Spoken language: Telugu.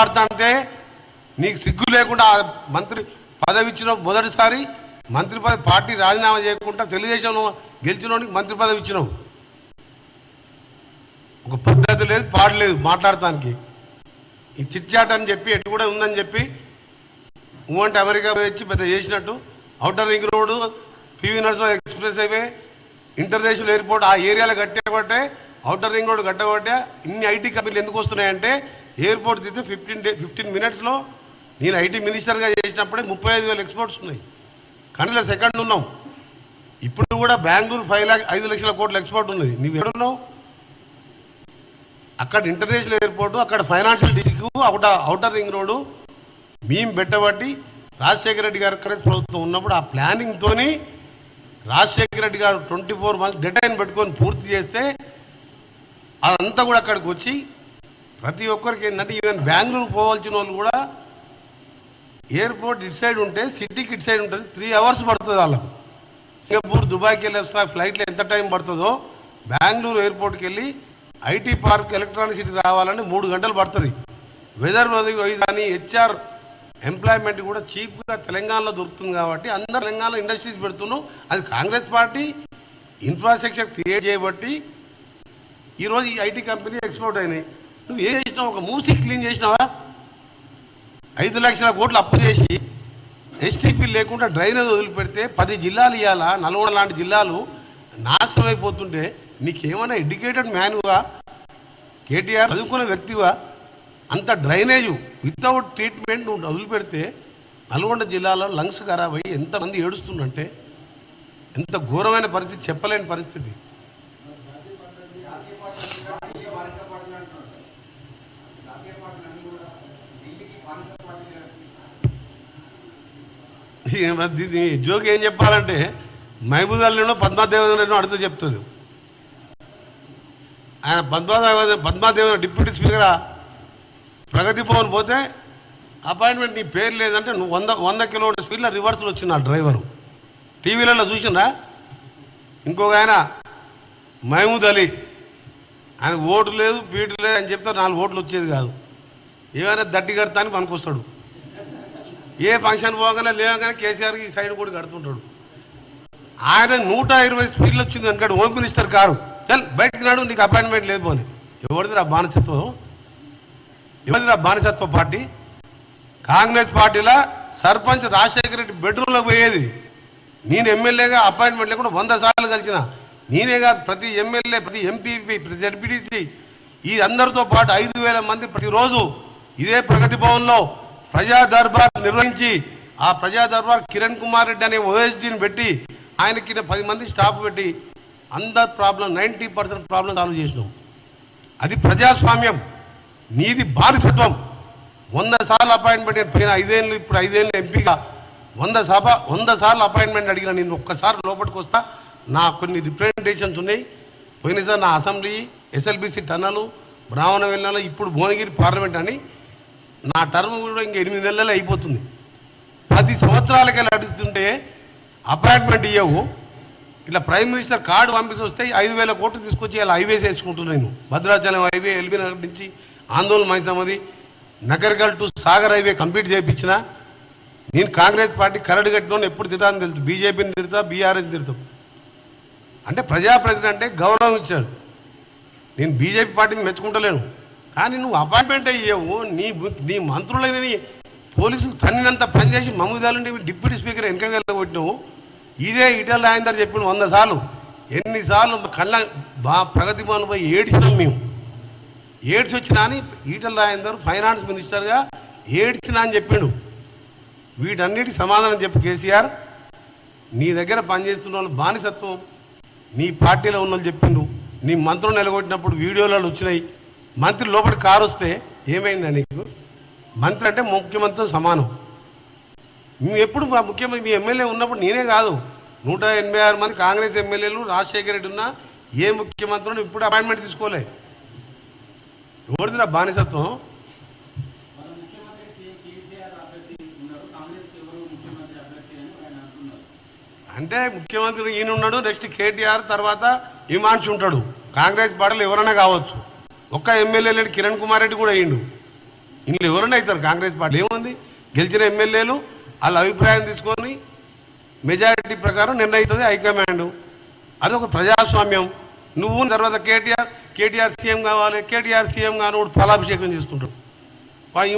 అబద్ధాలు నీకు సిగ్గు లేకుండా మంత్రి పదవి ఇచ్చిన మొదటిసారి మంత్రి పదవి పార్టీ రాజీనామా చేయకుండా తెలుగుదేశం గెలిచినోడికి మంత్రి పదవి ఇచ్చినావు. ఒక పద్ధతి లేదు పాడు లేదు మాట్లాడటానికి. ఈ చిట్చాట్ అని చెప్పి ఎటు కూడా ఉందని చెప్పి అంటే అమెరికా వచ్చి పెద్ద చేసినట్టు outer ring road PV Narasimha express highway international airport ఆ ఏరియాలో కట్టేబట్టే అవుటర్ రింగ్ రోడ్ కట్టబట్టే ఇన్ని ఐటీ కంపెనీలు ఎందుకు వస్తున్నాయంటే ఎయిర్పోర్ట్ తీస్తే ఫిఫ్టీన్ డే ఫిఫ్టీన్ మినిట్స్లో నేను ఐటీ మినిస్టర్గా చేసినప్పుడే ముప్పై ఐదు వేల ఎక్స్పోర్ట్స్ ఉన్నాయి. కానీ సెకండ్ ఉన్నాం. ఇప్పుడు కూడా బెంగళూరు ఫైవ్ ల్యాక్ ఐదు లక్షల కోట్ల ఎక్స్పోర్ట్ ఉన్నది. నువ్వు ఎక్కడున్నావు అక్కడ ఇంటర్నేషనల్ ఎయిర్పోర్టు అక్కడ ఫైనాన్షియల్ డిస్ట్రిక్ట్ అవుట అవుటర్ రింగ్ రోడ్డు మేము పెట్టబట్టి రాజశేఖర రెడ్డి గారు కాంగ్రెస్ ప్రభుత్వం ఉన్నప్పుడు ఆ ప్లానింగ్తోని రాజశేఖర రెడ్డి గారు ట్వంటీ ఫోర్ మంత్స్ డెడ్ పెట్టుకొని పూర్తి చేస్తే అదంతా కూడా అక్కడికి వచ్చి ప్రతి ఒక్కరికి ఏంటంటే ఈవెన్ బెంగళూరు పోవాల్సిన వాళ్ళు కూడా ఎయిర్పోర్ట్ ఇటు సైడ్ ఉంటే సిటీకి ఇటు సైడ్ ఉంటుంది త్రీ అవర్స్ పడుతుంది వాళ్ళకు. సింగపూర్ దుబాయ్కి వెళ్ళే ఫ్లైట్లో ఎంత టైం పడుతుందో బెంగళూరు ఎయిర్పోర్ట్కి వెళ్ళి ఐటీ పార్క్ ఎలక్ట్రానిక్ సిటీ రావాలంటే మూడు గంటలు పడుతుంది. వెదర్ కానీ హెచ్ఆర్ ఎంప్లాయ్మెంట్ కూడా చీప్గా తెలంగాణలో దొరుకుతుంది కాబట్టి అందరు తెలంగాణలో ఇండస్ట్రీస్ పెడుతున్నాం అది కాంగ్రెస్ పార్టీ ఇన్ఫ్రాస్ట్రక్చర్ క్రియేట్ చేయబట్టి ఈరోజు ఈ ఐటీ కంపెనీ ఎక్స్పోర్ట్ అయినాయి. నువ్వు ఏం చేసినావు? ఒక మూసి క్లీన్ చేసినావా? ఐదు లక్షల కోట్లు అప్పు చేసి ఎస్టీపీ లేకుండా డ్రైనేజ్ వదిలిపెడితే పది జిల్లాలు ఇవ్వాలా నల్గొండ లాంటి జిల్లాలు నాశనం అయిపోతుంటే నీకేమైనా ఎడ్యుకేటెడ్ మ్యాన్వా? కేటీఆర్ చదువుకున్న వ్యక్తివా? అంత డ్రైనేజు వితౌట్ ట్రీట్మెంట్ నువ్వు వదిలిపెడితే నల్గొండ జిల్లాలో లంగ్స్ ఖరాబ్ అయ్యి ఎంతమంది ఏడుస్తుందంటే ఎంత ఘోరమైన పరిస్థితి చెప్పలేని పరిస్థితి. దీని జోక్ ఏం చెప్పాలంటే మహబూదాలను పద్మాదేవను అడుగుతూ చెప్తుంది. ఆయన పద్మాదేవ పద్మాదేవ డిప్యూటీ స్పీకర్? ప్రగతి భవన్ పోతే అపాయింట్మెంట్ నీ పేరు లేదంటే నువ్వు వంద వంద కిలోమీటర్ స్పీడ్లో రివర్సల్ వచ్చిన డ్రైవరు. టీవీలలో చూసినా ఇంకొక ఆయన మహమూద్ అలీ ఆయన ఓటు లేదు పీటు లేదు అని చెప్తే నాలుగు ఓట్లు వచ్చేది కాదు. ఏమైనా దట్టి కడతానికి పనికొస్తాడు. ఏ ఫంక్షన్ పోగానే లేవగానే కేసీఆర్కి ఈ సైడ్ కూడా కడుతుంటాడు. ఆయన నూట ఇరవై స్పీడ్లు వచ్చింది అనుకోడు హోమ్ మినిస్టర్ కారు. చల్ బయటకు నాడు నీకు అపాయింట్మెంట్ లేదు పోని. ఎవరిది ఆ బానిసత్వం? ఎవరిది ఆ బానిసత్వ పార్టీ? కాంగ్రెస్ పార్టీలో? సర్పంచ్ రాజశేఖర రెడ్డి బెడ్రూమ్లోకి పోయేది. నేను ఎమ్మెల్యేగా అపాయింట్మెంట్ లేకుండా వంద సార్లు కలిసిన. నేనే కాదు ప్రతి ఎమ్మెల్యే ప్రతి ఎంపీపీ ప్రతి జడ్పీటీసీ ఈ అందరితో పాటు ఐదు వేల మంది ప్రతిరోజు ఇదే ప్రగతి భవన్లో ప్రజా దర్బార్ నిర్వహించి ఆ ప్రజా దర్బార్ కిరణ్ కుమార్ రెడ్డి అనే ఓఎస్డీని పెట్టి ఆయనకి పది మంది స్టాఫ్ పెట్టి అందరి problem ninety percent problem solve చేసినాం. అది ప్రజాస్వామ్యం నీది బానిసత్వం. వంద సార్లు అపాయింట్మెంట్ పోయిన ఐదేళ్ళు ఇప్పుడు ఐదేళ్ళు ఎంపీగా వంద సభ వంద సార్లు అపాయింట్మెంట్ అడిగిన నేను ఒక్కసారి లోపలికి వస్తా నా కొన్ని రిప్రజెంటేషన్స్ ఉన్నాయి. పోయినసారి నా అసెంబ్లీ ఎస్ఎల్బిసి టన్నలు బ్రాహ్మణ వెళ్ళాలి ఇప్పుడు భువనగిరి పార్లమెంట్ అని నా టర్మ్ కూడా ఇంకా ఎనిమిది నెలలు అయిపోతుంది. పది సంవత్సరాలకి అడుగుతుంటే అపాయింట్మెంట్ ఇవ్వవు ఇట్లా ప్రైమ్ మినిస్టర్ కార్డు పంపిస్తే వస్తే ఐదు వేల కోట్లు తీసుకొచ్చి ఇలా హైవేస్ వేసుకుంటున్నాను నేను. భద్రాచలం హైవే ఎల్బీ నగర్ నుంచి ఆందోళన మైసమ్మది నగర్గల్ టు సాగర్ హైవే కంప్లీట్ చేయించిన. నేను కాంగ్రెస్ పార్టీ కరడు కట్టిన ఎప్పుడు తిడతాను తెలుసు. బీజేపీని తిడతా బీఆర్ఎస్ తిడతాం. అంటే ప్రజాప్రతినిధి అంటే గౌరవం ఇచ్చాడు. నేను బీజేపీ పార్టీని మెచ్చుకుంటలేను. కానీ నువ్వు అపాయింట్మెంట్ అయ్యావు. నీ నీ మంత్రులని పోలీసులు తన్నినంత పనిచేసి మమ్మదాలంటే డిప్యూటీ స్పీకర్ వెనక కొట్టినావు. ఇదే ఇటల్ ఆయన చెప్పిన వంద సార్లు. ఎన్నిసార్లు కళ్ళ బా ప్రగతి భవన్ పోయి ఏడ్చినాం మేము. ఏడ్చి వచ్చినా అని ఈటల రాజేందర్ ఫైనాన్స్ మినిస్టర్గా ఏడ్చినా అని చెప్పిండు. వీటన్నిటికి సమాధానం చెప్పు కేసీఆర్. నీ దగ్గర పనిచేస్తున్న వాళ్ళు బానిసత్వం. నీ పార్టీలో ఉన్న వాళ్ళు చెప్పిండు నీ మంత్రులు నిలగొట్టినప్పుడు వీడియోలలో వచ్చినాయి. మంత్రి లోపల కారు వస్తే ఏమైందా నీకు? మంత్రి అంటే ముఖ్యమంత్రితో సమానం. మేము ఎప్పుడు మా ముఖ్యమంత్రి మీ ఎమ్మెల్యే ఉన్నప్పుడు నేనే కాదు. నూట ఎనభై ఆరు మంది కాంగ్రెస్ ఎమ్మెల్యేలు రాజశేఖర రెడ్డి ఉన్నా ఏ ముఖ్యమంత్రిని ఇప్పుడు అపాయింట్మెంట్ తీసుకోలే. ఎవరిదిరా బానిసత్వం మన ముఖ్యమంత్రి కే- కేసీఆర్ అభ్యర్థి ఉన్నారు కాంగ్రెస్ ఎవరు ముఖ్యమంత్రి అభ్యర్థి అని ఆయన అంటున్నారు అంటే ముఖ్యమంత్రి ఈయన ఉన్నాడు నెక్స్ట్ కేటీఆర్ తర్వాత హిమాంశు ఉంటాడు. కాంగ్రెస్ పార్టీలు ఎవరైనా కావచ్చు. ఒక్క ఎమ్మెల్యే లేడు కిరణ్ కుమార్ రెడ్డి కూడా అయ్యిండు. ఇంట్లో ఎవరైనా అవుతారు కాంగ్రెస్ పార్టీ ఏముంది? గెలిచిన ఎమ్మెల్యేలు వాళ్ళ అభిప్రాయం తీసుకొని మెజారిటీ ప్రకారం నిర్ణయిస్తుంది హైకమాండ్. అదొక ప్రజాస్వామ్యం. నువ్వు తర్వాత కేటీఆర్ కేటీఆర్ సీఎం కావాలి కేటీఆర్ సీఎం కానీ ఫలాభిషేకం చేసుకుంటాడు వాడు